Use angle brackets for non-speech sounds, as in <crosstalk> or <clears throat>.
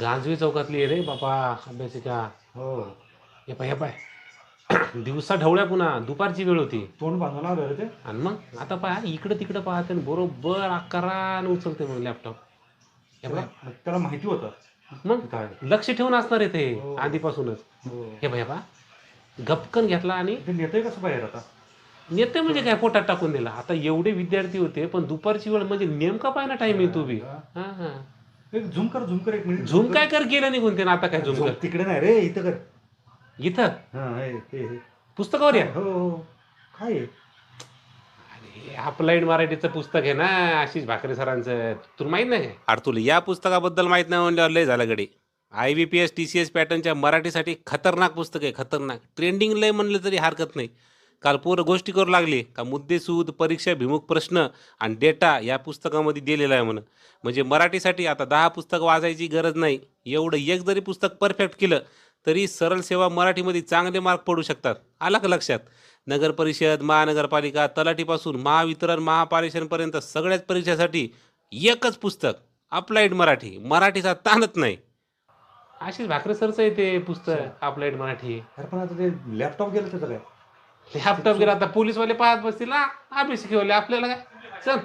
गांजवी चौकातली रे बाबा अभ्यासिका हो. हे पाय हे पाय <clears throat> दिवसा ढवळ्या पुन्हा दुपारची वेळ होती. तोंड आलं रे ते. आणि मग? आता पाय इकडं तिकडं पाहते आणि बरोबर आकारानं उचलते मग लॅपटॉप हे पाय त्याला त्याला माहिती होतं. मग? काय? लक्ष ठेवून असणार आहे ते हो. आधीपासूनच. हो. हे पाय बा गपकन घेतला आणि ते नेतंय कसं बाहेर आता? नेते म्हणजे काय? पोटात टाकून दिला. आता एवढे विद्यार्थी होते पण दुपारची वेळ म्हणजे नेमका पाय ना टाइम आहे तू बी. हा हा. झूम कर झूम कर एक मिनिट. झूम काय कर केलं निघून ते आता काय झूम कर तिकडे नाही रे इथं कर. इथं? हा. पुस्तकावर या. हो हो काय? अरे अप्लाइड मराठीचं पुस्तक आहे ना आशिष भाकरे सरांचं. तुला माहीत नाही? अरे तुला या पुस्तकाबद्दल माहीत नाही म्हणल्यावर लय झालं गडे. I B P S T C S पॅटर्नच्या मराठीसाठी खतरनाक पुस्तक आहे खतरनाक. ट्रेंडिंग लय म्हणलं तरी हरकत नाही. काल पोरं गोष्टी करू लागली. का मुद्देसूद परीक्षा भिमुख प्रश्न आणि डेटा या पुस्तकामध्ये दिलेला आहे म्हणून. म्हणजे मराठीसाठी आता दहा पुस्तक वाचायची गरज नाही. एवढं एक जरी पुस्तक परफेक्ट केलं तरी सरळ सेवा मराठीमध्ये चांगले मार्क पडू शकतात. आला का लक्षात? नगर परिषद महानगरपालिका तलाठीपासून महावितरण महापालिकेपर्यंत सगळ्याच परीक्षेसाठी एकच पुस्तक अप्लाइड मराठी. मराठीचा ताणच नाही. आशिष भाकरे सरचं आहे ते पुस्तक अप्लाइड मराठी. अरे पण आता ते लॅपटॉप गेलं त्याचं काय? लॅपटॉप गेला आता पोलीसवाले पाहत बसतील ना अभिषेक घेऊले आपल्याला काय? चल.